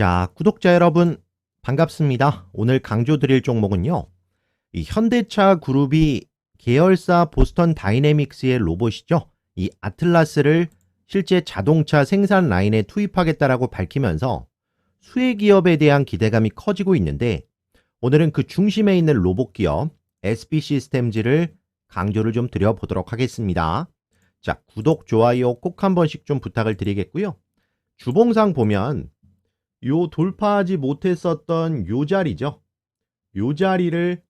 자, 구독자 여러분 반갑습니다. 오늘 강조 드릴 종목은요. 이 현대차 그룹이 계열사 보스턴 다이내믹스의 로봇이죠. 이 아틀라스를 실제 자동차 생산 라인에 투입하겠다라고 밝히면서 수혜 기업에 대한 기대감이 커지고 있는데 오늘은 그 중심에 있는 로봇 기업 SB 시스템즈를 강조를 좀 드려보도록 하겠습니다. 자, 구독, 좋아요 꼭 한 번씩 좀 부탁을 드리겠고요. 주봉상 보면 요 돌파하지 못했었던 요 자리죠. 요 자리를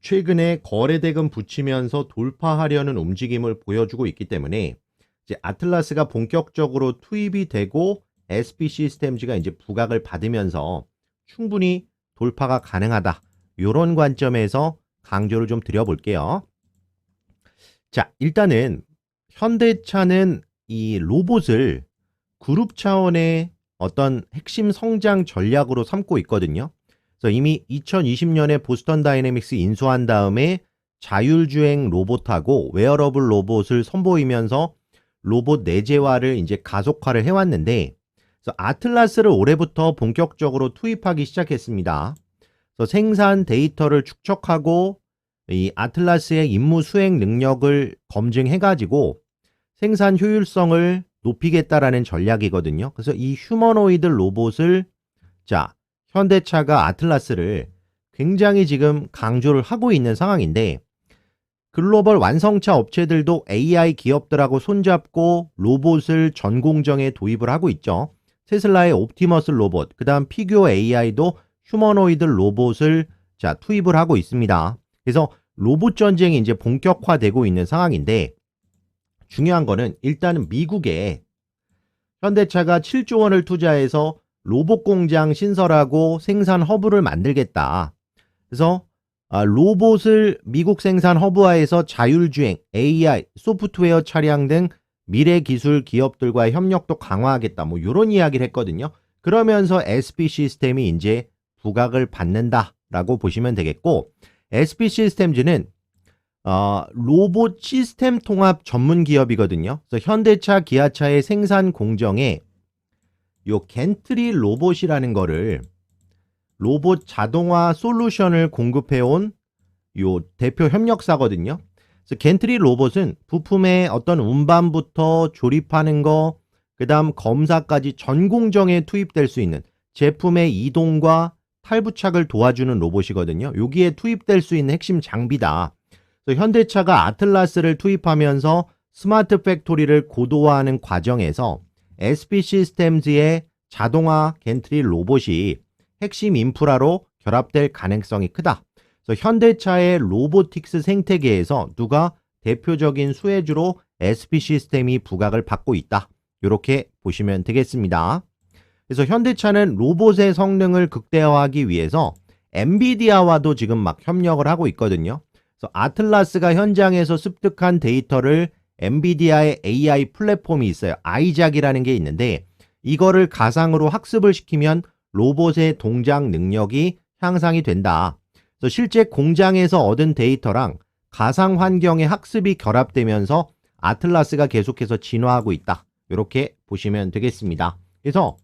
최근에 거래대금 붙이면서 돌파하려는 움직임을 보여주고 있기 때문에 이제 아틀라스가 본격적으로 투입이 되고 SP 시스템즈가 이제 부각을 받으면서 충분히 돌파가 가능하다. 요런 관점에서 강조를 좀 드려볼게요. 자, 일단은 현대차는 이 로봇을 그룹 차원의 어떤 핵심 성장 전략으로 삼고 있거든요. 그래서 이미 2020년에 보스턴 다이내믹스 인수한 다음에 자율주행 로봇하고 웨어러블 로봇을 선보이면서 로봇 내재화를 이제 가속화를 해왔는데, 아틀라스를 올해부터 본격적으로 투입하기 시작했습니다. 그래서 생산 데이터를 축적하고 이 아틀라스의 임무 수행 능력을 검증해가지고 생산 효율성을 높이겠다라는 전략이거든요. 그래서 이 휴머노이드 로봇을 자 현대차가 아틀라스를 굉장히 지금 강조를 하고 있는 상황인데 글로벌 완성차 업체들도 AI 기업들하고 손잡고 로봇을 전 공정에 도입을 하고 있죠. 테슬라의 옵티머스 로봇, 그 다음 피규어 AI도 휴머노이드 로봇을 자 투입을 하고 있습니다. 그래서 로봇 전쟁이 이제 본격화되고 있는 상황인데 중요한 거는 일단은 미국에 현대차가 7조 원을 투자해서 로봇 공장 신설하고 생산 허브를 만들겠다. 그래서 아, 로봇을 미국 생산 허브화해서 자율주행, AI, 소프트웨어 차량 등 미래 기술 기업들과의 협력도 강화하겠다. 뭐 이런 이야기를 했거든요. 그러면서 SP 시스템이 이제 부각을 받는다라고 보시면 되겠고 SP 시스템즈는 어, 로봇 시스템 통합 전문 기업이거든요. 그래서 현대차, 기아차의 생산 공정에 요 겐트리 로봇이라는 거를 로봇 자동화 솔루션을 공급해온 요 대표 협력사거든요. 그래서 겐트리 로봇은 부품의 어떤 운반부터 조립하는 거, 그 다음 검사까지 전 공정에 투입될 수 있는 제품의 이동과 탈부착을 도와주는 로봇이거든요. 여기에 투입될 수 있는 핵심 장비다. 현대차가 아틀라스를 투입하면서 스마트 팩토리를 고도화하는 과정에서 SP 시스템즈의 자동화 겐트리 로봇이 핵심 인프라로 결합될 가능성이 크다. 그래서 현대차의 로보틱스 생태계에서 누가 대표적인 수혜주로 SP 시스템이 부각을 받고 있다. 이렇게 보시면 되겠습니다. 그래서 현대차는 로봇의 성능을 극대화하기 위해서 엔비디아와도 지금 막 협력을 하고 있거든요. 아틀라스가 현장에서 습득한 데이터를 엔비디아의 AI 플랫폼이 있어요. 아이작이라는 게 있는데 이거를 가상으로 학습을 시키면 로봇의 동작 능력이 향상이 된다. 그래서 실제 공장에서 얻은 데이터랑 가상 환경의 학습이 결합되면서 아틀라스가 계속해서 진화하고 있다. 이렇게 보시면 되겠습니다. 그래서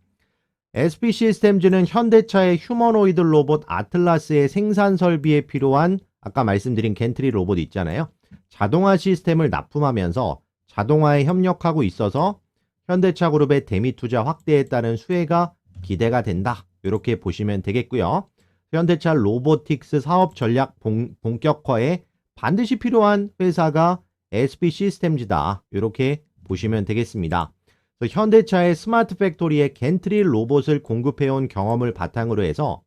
SP 시스템즈는 현대차의 휴머노이드 로봇 아틀라스의 생산 설비에 필요한 아까 말씀드린 겐트리 로봇 있잖아요. 자동화 시스템을 납품하면서 자동화에 협력하고 있어서 현대차 그룹의 대미 투자 확대에 따른 수혜가 기대가 된다. 이렇게 보시면 되겠고요. 현대차 로보틱스 사업 전략 본, 본격화에 반드시 필요한 회사가 SP 시스템즈다. 이렇게 보시면 되겠습니다. 현대차의 스마트 팩토리에 겐트리 로봇을 공급해온 경험을 바탕으로 해서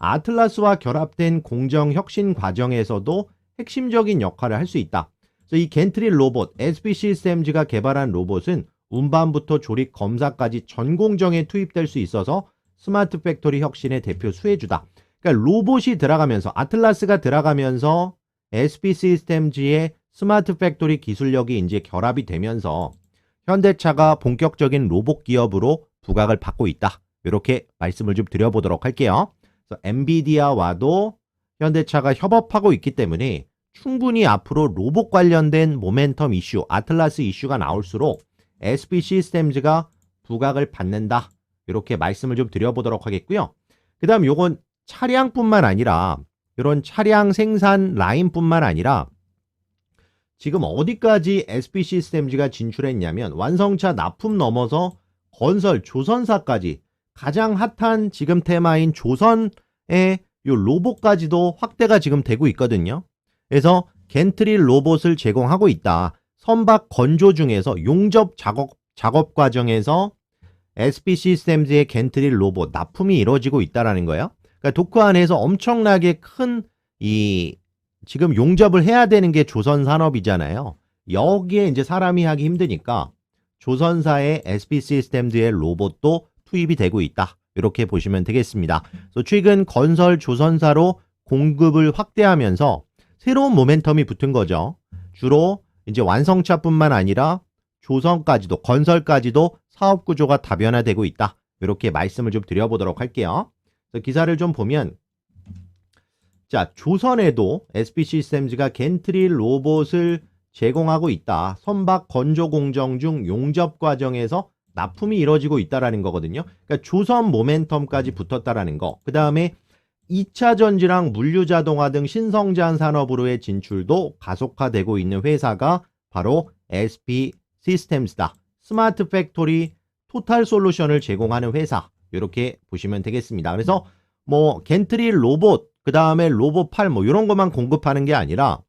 아틀라스와 결합된 공정 혁신 과정에서도 핵심적인 역할을 할 수 있다. 이 겐트리 로봇, SP 시스템즈가 개발한 로봇은 운반부터 조립 검사까지 전 공정에 투입될 수 있어서 스마트 팩토리 혁신의 대표 수혜주다. 그러니까 로봇이 들어가면서 아틀라스가 들어가면서 SP 시스템즈의 스마트 팩토리 기술력이 이제 결합이 되면서 현대차가 본격적인 로봇 기업으로 부각을 받고 있다. 이렇게 말씀을 좀 드려보도록 할게요. 엔비디아와도 현대차가 협업하고 있기 때문에 충분히 앞으로 로봇 관련된 모멘텀 이슈, 아틀라스 이슈가 나올수록 SP 시스템즈가 부각을 받는다. 이렇게 말씀을 좀 드려보도록 하겠고요. 그 다음 요건 차량뿐만 아니라 이런 차량 생산 라인뿐만 아니라 지금 어디까지 SB 시스템즈가 진출했냐면 완성차 납품 넘어서 건설 조선사까지 가장 핫한 지금 테마인 조선의 요 로봇까지도 확대가 지금 되고 있거든요. 그래서 겐트리 로봇을 제공하고 있다. 선박 건조 중에서 용접 작업 작업 과정에서 SB 시스템즈의 겐트리 로봇 납품이 이루어지고 있다라는 거예요. 그러니까 도크 안에서 엄청나게 큰 이 지금 용접을 해야 되는 게 조선 산업이잖아요. 여기에 이제 사람이 하기 힘드니까 조선사의 SB 시스템즈의 로봇도 투입이 되고 있다. 이렇게 보시면 되겠습니다. 그래서 최근 건설 조선사로 공급을 확대하면서 새로운 모멘텀이 붙은 거죠. 주로 이제 완성차뿐만 아니라 조선까지도 건설까지도 사업 구조가 다변화되고 있다. 이렇게 말씀을 좀 드려보도록 할게요. 그래서 기사를 좀 보면 자 조선에도 SB 시스템즈가 겐트리 로봇을 제공하고 있다. 선박 건조 공정 중 용접 과정에서 납품이 이루어지고 있다라는 거거든요. 그러니까 조선 모멘텀까지 붙었다라는 거. 그 다음에 2차 전지랑 물류 자동화 등 신성장 산업으로의 진출도 가속화되고 있는 회사가 바로 SP 시스템스다. 스마트 팩토리 토탈 솔루션을 제공하는 회사. 이렇게 보시면 되겠습니다. 그래서 뭐 겐트리 로봇, 그 다음에 로봇 8뭐 이런 것만 공급하는 게 아니라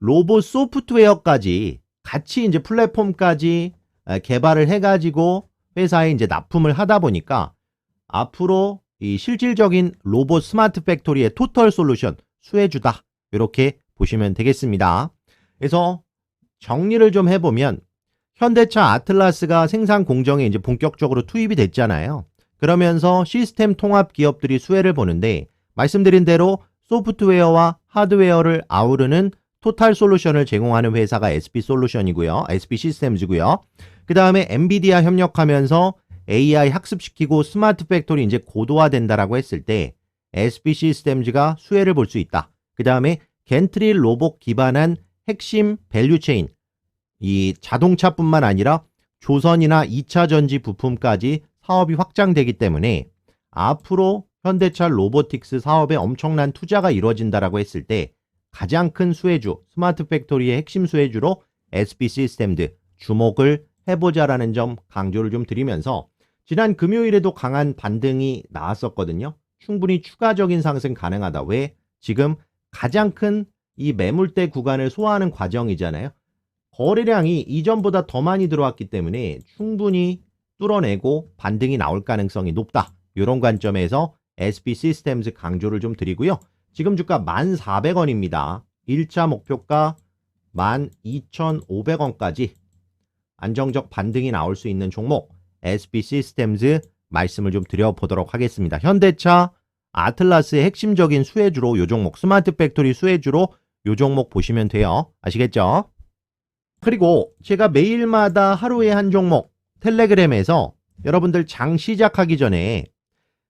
로봇 소프트웨어까지 같이 이제 플랫폼까지 에, 개발을 해가지고 회사에 이제 납품을 하다 보니까 앞으로 이 실질적인 로봇 스마트 팩토리의 토털 솔루션 수혜주다. 이렇게 보시면 되겠습니다. 그래서 정리를 좀 해보면 현대차 아틀라스가 생산 공정에 이제 본격적으로 투입이 됐잖아요. 그러면서 시스템 통합 기업들이 수혜를 보는데 말씀드린 대로 소프트웨어와 하드웨어를 아우르는 토탈 솔루션을 제공하는 회사가 SB 솔루션이고요. SB 시스템즈고요. 그 다음에 엔비디아 협력하면서 AI 학습시키고 스마트 팩토리 이제 고도화된다라고 했을 때 SB 시스템즈가 수혜를 볼 수 있다. 그 다음에 겐트리 로봇 기반한 핵심 밸류체인 이 자동차뿐만 아니라 조선이나 2차 전지 부품까지 사업이 확장되기 때문에 앞으로 현대차 로보틱스 사업에 엄청난 투자가 이루어진다라고 했을 때 가장 큰 수혜주, 스마트 팩토리의 핵심 수혜주로 SB 시스템드 주목을 해보자라는 점 강조를 좀 드리면서 지난 금요일에도 강한 반등이 나왔었거든요. 충분히 추가적인 상승 가능하다. 왜? 지금 가장 큰 이 매물대 구간을 소화하는 과정이잖아요. 거래량이 이전보다 더 많이 들어왔기 때문에 충분히 뚫어내고 반등이 나올 가능성이 높다. 이런 관점에서 SB 시스템즈 강조를 좀 드리고요. 지금 주가 1,400원입니다. 1차 목표가 12,500원까지 안정적 반등이 나올 수 있는 종목 SB 시스템즈 말씀을 좀 드려보도록 하겠습니다. 현대차 아틀라스의 핵심적인 수혜주로 요 종목 스마트 팩토리 수혜주로 요 종목 보시면 돼요. 아시겠죠? 그리고 제가 매일마다 하루에 한 종목 텔레그램에서 여러분들 장 시작하기 전에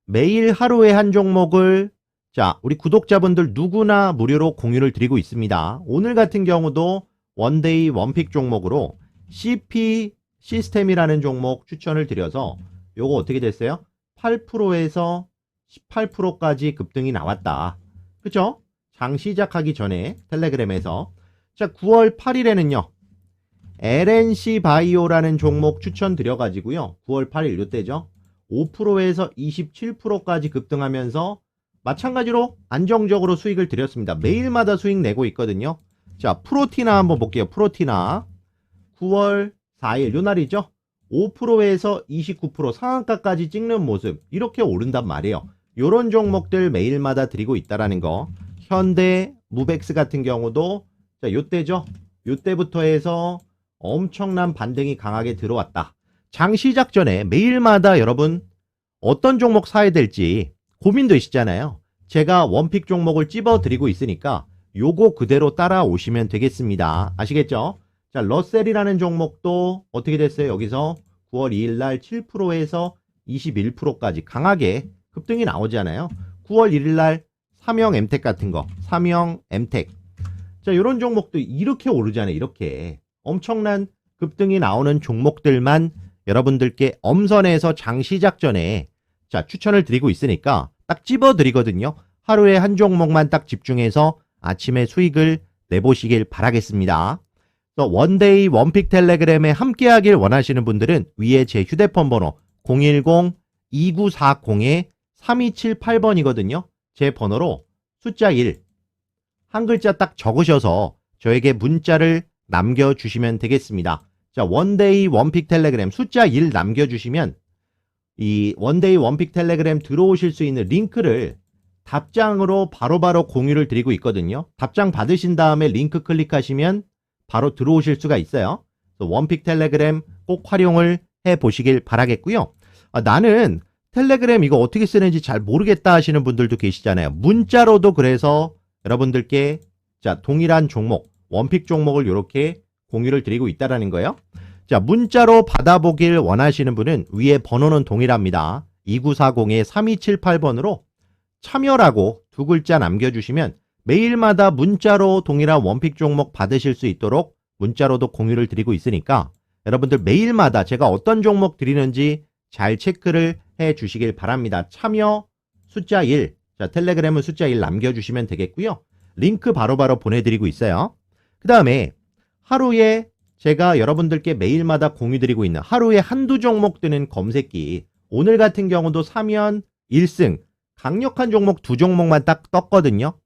매일 하루에 한 종목을 자, 우리 구독자분들 누구나 무료로 공유를 드리고 있습니다. 오늘 같은 경우도 원데이 원픽 종목으로 CP 시스템이라는 종목 추천을 드려서 요거 어떻게 됐어요? 8%에서 18%까지 급등이 나왔다. 그쵸? 장 시작하기 전에 텔레그램에서 자 9월 8일에는요 LNC 바이오라는 종목 추천드려가지고요 9월 8일 요때죠 5%에서 27%까지 급등하면서 마찬가지로 안정적으로 수익을 드렸습니다 매일마다 수익 내고 있거든요 자 프로티나 한번 볼게요 프로티나 9월 4일 요 날이죠? 5%에서 29% 상한가까지 찍는 모습 이렇게 오른단 말이에요. 요런 종목들 매일마다 드리고 있다라는 거. 현대 무벡스 같은 경우도 자 요때죠? 요때부터 해서 엄청난 반등이 강하게 들어왔다. 장 시작 전에 매일마다 여러분 어떤 종목 사야 될지 고민되시잖아요. 제가 원픽 종목을 찝어 드리고 있으니까 요거 그대로 따라오시면 되겠습니다. 아시겠죠 자 러셀이라는 종목도 어떻게 됐어요 여기서 9월 2일 날 7%에서 21%까지 강하게 급등이 나오잖아요 9월 1일 날 삼형 엠텍 같은 거 삼형 엠텍 자 이런 종목도 이렇게 오르잖아요 이렇게 엄청난 급등이 나오는 종목들만 여러분들께 엄선해서 장 시작 전에 자, 추천을 드리고 있으니까 딱 집어 드리거든요. 하루에 한 종목만 딱 집중해서 아침에 수익을 내보시길 바라겠습니다. 원데이 원픽 텔레그램에 함께 하길 원하시는 분들은 위에 제 휴대폰 번호 010-2940-3278번이거든요. 제 번호로 숫자 1, 한 글자 딱 적으셔서 저에게 문자를 남겨주시면 되겠습니다. 자, 원데이 원픽 텔레그램 숫자 1 남겨주시면 이 원데이 원픽 텔레그램 들어오실 수 있는 링크를 답장으로 바로바로 공유를 드리고 있거든요. 답장 받으신 다음에 링크 클릭하시면 바로 들어오실 수가 있어요. 원픽 텔레그램 꼭 활용을 해 보시길 바라겠고요. 아, 나는 텔레그램 이거 어떻게 쓰는지 잘 모르겠다 하시는 분들도 계시잖아요. 문자로도 그래서 여러분들께 자, 동일한 종목, 원픽 종목을 이렇게 공유를 드리고 있다라는 거예요. 자, 문자로 받아보길 원하시는 분은 위에 번호는 동일합니다. 2940-3278번으로 참여라고 두 글자 남겨주시면 매일마다 문자로 동일한 원픽 종목 받으실 수 있도록 문자로도 공유를 드리고 있으니까 여러분들 매일마다 제가 어떤 종목 드리는지 잘 체크를 해 주시길 바랍니다. 참여 숫자 1, 자, 텔레그램은 숫자 1 남겨주시면 되겠고요. 링크 바로바로 보내드리고 있어요. 그 다음에 하루에 제가 여러분들께 매일마다 공유드리고 있는 하루에 한두 종목 뜨는 검색기 오늘 같은 경우도 사면 1승 강력한 종목 두 종목만 딱 떴거든요.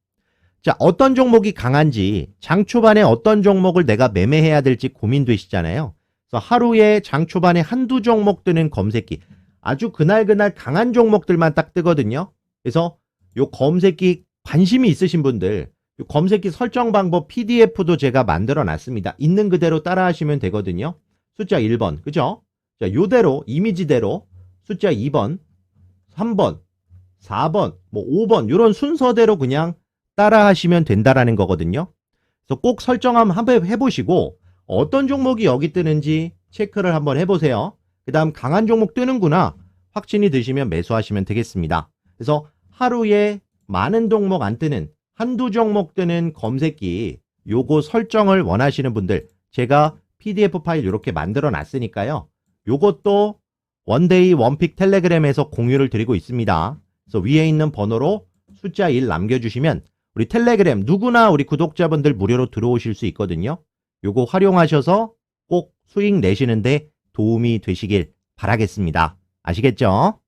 자, 어떤 종목이 강한지 장 초반에 어떤 종목을 내가 매매해야 될지 고민되시잖아요. 그래서 하루에 장 초반에 한두 종목 뜨는 검색기 아주 그날그날 강한 종목들만 딱 뜨거든요. 그래서 요 검색기 관심이 있으신 분들 요 검색기 설정 방법 PDF도 제가 만들어 놨습니다. 있는 그대로 따라 하시면 되거든요. 숫자 1번. 그죠? 자, 요대로 이미지대로 숫자 2번, 3번, 4번, 뭐 5번 요런 순서대로 그냥 따라 하시면 된다라는 거거든요. 그래서 꼭 설정 한번 해보시고 어떤 종목이 여기 뜨는지 체크를 한번 해보세요. 그 다음 강한 종목 뜨는구나 확신이 드시면 매수하시면 되겠습니다. 그래서 하루에 많은 종목 안 뜨는 한두 종목 뜨는 검색기 요거 설정을 원하시는 분들 제가 PDF 파일 이렇게 만들어 놨으니까요. 요것도 원데이 원픽 텔레그램에서 공유를 드리고 있습니다. 그래서 위에 있는 번호로 숫자 1 남겨주시면 우리 텔레그램 누구나 우리 구독자분들 무료로 들어오실 수 있거든요. 요거 활용하셔서 꼭 수익 내시는데 도움이 되시길 바라겠습니다. 아시겠죠?